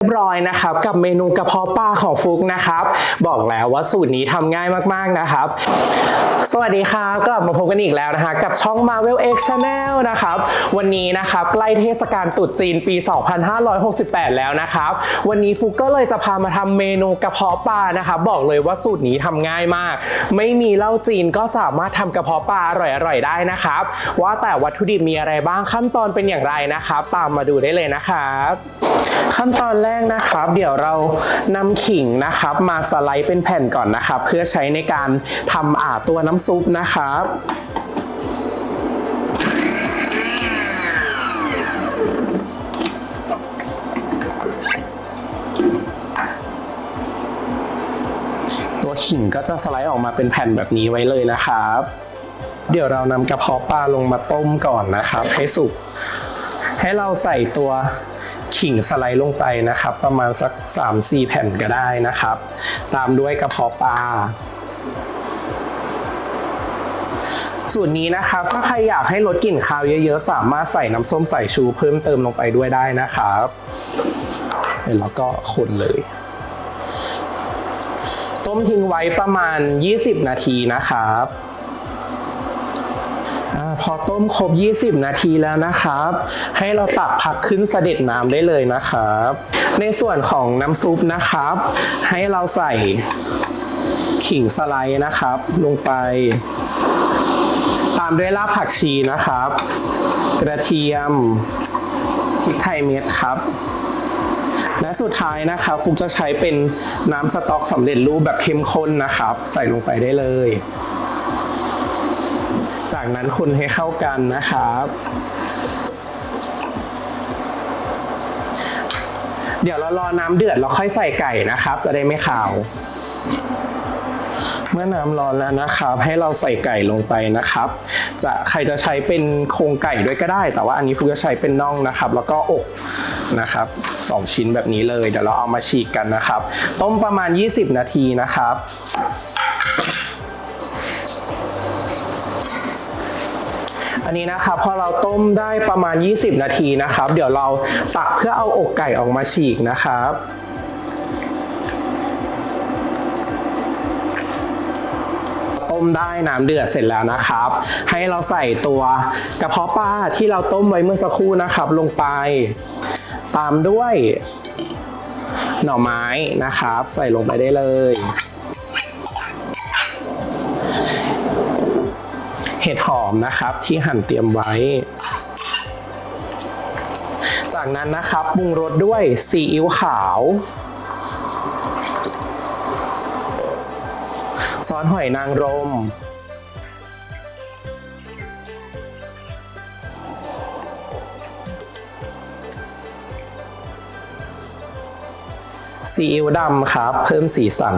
เรียบร้อยนะครับกับเมนูกระเพาะปลาของฟุกนะครับ บอกแล้วว่าสูตรนี้ทำง่ายมากๆนะครับ สวัสดีครับกลับมาพบกันอีกแล้วนะคะ กับช่อง Marvel X Channel นะครับ วันนี้นะครับใกล้เทศกาลตรุษจีนปี 2568 แล้วนะครับ วันนี้ฟุกก็เลยจะพามาทำเมนูกระเพาะปลานะครับบอกเลยว่าสูตรนี้ทำง่ายมาก ไม่มีเหล้าจีนก็สามารถทำกระเพาะปลาอร่อยๆได้นะครับ ว่าแต่วัตถุดิบมีอะไรบ้างขั้นตอนเป็นอย่างไรนะครับ ตามมาดูได้เลยนะครับขั้นตอนแรกนะครับ เดี๋ยวเรานำขิงนะครับ มาสไลด์เป็นแผ่นก่อนนะครับ เพื่อใช้ในการทำอ่าตัวน้ำซุปนะครับตัวขิงก็จะสไลด์ออกมาเป็นแผ่นแบบนี้ไว้เลยนะครับ เดี๋ยวเรานำกระเพาะปลาลงมาต้มก่อนนะครับ ให้สุก ให้เราใส่ตัว ขิงสไลด์ลงไปนะครับ ประมาณสัก 3-4 แผ่นก็ได้นะครับ ตามด้วยกระเพาะปลาสูตรนี้นะครับถ้าใครอยากให้ลดกลิ่นคาวเยอะๆ สามารถใส่น้ำส้มสายชูเพิ่มเติมลงไปด้วยได้นะครับแล้วก็คนเลย ต้มทิ้งไว้ประมาณ 20 นาทีนะครับ อพอต้มครบ 20 นาทีแล้วนะครับ ให้เราตักผักขึ้นเสด็จน้ำได้เลยนะครับ ในส่วนของน้ำซุปนะครับ ให้เราใส่ขิงสไลด์นะครับ ลงไป ตามด้วยรากผักชีนะครับ กระเทียมพริกไทยเม็ดครับและสุดท้ายนะครับฟุกจะใช้เป็นน้ำสต๊อกสำเร็จรูปแบบเข้มข้นนะครับ ใส่ลงไปได้เลย จากนั้นคนให้เข้ากันนะครับ เดี๋ยวเรารอน้ำเดือดเราค่อยใส่ไก่นะครับ จะได้ไม่ขาว เมื่อน้ำร้อนแล้วนะครับ ให้เราใส่ไก่ลงไปนะครับ จะใครจะใช้เป็นโครงไก่ด้วยก็ได้ แต่ว่าอันนี้ฟุกจะใช้เป็นน่องนะครับ แล้วก็อกนะครับสองชิ้นแบบนี้เลย เดี๋ยวเราเอามาฉีกกันนะครับ ต้มประมาณ 20 นาทีนะครับ อันนี้นะครับพอเราต้มได้ประมาณ 20 นาทีนะครับ เดี๋ยวเราตักเพื่อเอาอกไก่ออกมาฉีกนะครับต้มได้น้ำเดือดเสร็จแล้วนะครับ ให้เราใส่ตัวกระเพาะปลาที่เราต้มไว้เมื่อสักครู่นะครับ ลงไป ตามด้วยหน่อไม้นะครับ ใส่ลงไปได้เลย เห็ดหอมนะครับที่หั่นเตรียมไว้ จากนั้นนะครับปรุงรสด้วยซีอิ๊วขาวซอสหอยนางรม ซีอิ๊วดำครับ เพิ่มสีสัน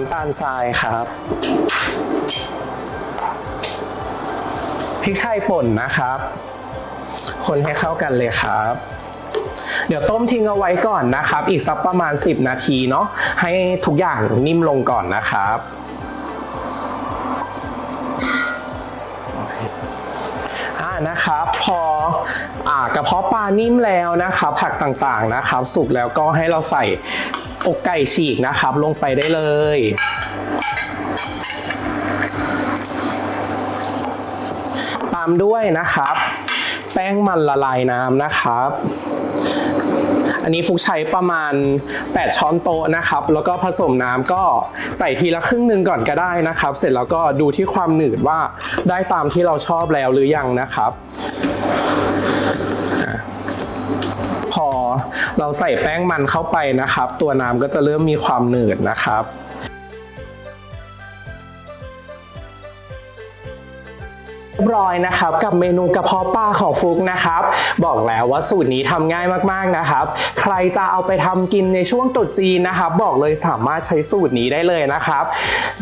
น้ำตาลทรายครับพริกไทยป่นนะครับ คนให้เข้ากันเลยครับ เดี๋ยวต้มทิ้งเอาไว้ก่อนนะครับ อีกสักประมาณ 10 นาทีเนาะให้ทุกอย่างนิ่มลงก่อนนะครับอ่านะครับพออกระเพาะปลานิ่มแล้วนะครับ ผักต่างๆนะครับ สุกแล้วก็ให้เราใส่ อกไก่ฉีกนะครับ ลงไปได้เลย ตามด้วยนะครับ แป้งมันละลายน้ำนะครับ อันนี้ฟุกใช้ประมาณ 8 ช้อนโต๊ะนะครับ แล้วก็ผสมน้ำก็ใส่ทีละครึ่งหนึ่งก่อนก็ได้นะครับ เสร็จแล้วก็ดูที่ความหนืดว่าได้ตามที่เราชอบแล้วหรือยังนะครับอะพ อเราใส่แป้งมันเข้าไปนะครับ ตัวน้ำก็จะเริ่มมีความหนืดนะครับ ยบร้อยนะครับกับเมนูกระเพาะปลาของฟุกนะครับ บอกแล้วว่าสูตรนี้ทำง่ายมากๆนะครับ ใครจะเอาไปทำกินในช่วงตรุษจีนนะครับ บอกเลยสามารถใช้สูตรนี้ได้เลยนะครับ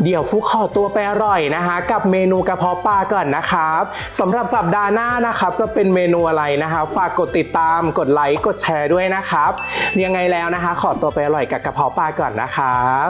เดี๋ยวฟุกขอตัวไปอร่อยนะคะกับเมนูกระเพาะปลาก่อนนะครับสำหรับสัปดาห์หน้านะครับจะเป็นเมนูอะไรนะคะฝากกดติดตามกดไลค์กดแชร์ด้วยนะครับยังไงแล้วนะคะ ขอตัวไปอร่อยกับกระเพาะปลาก่อนนะครับ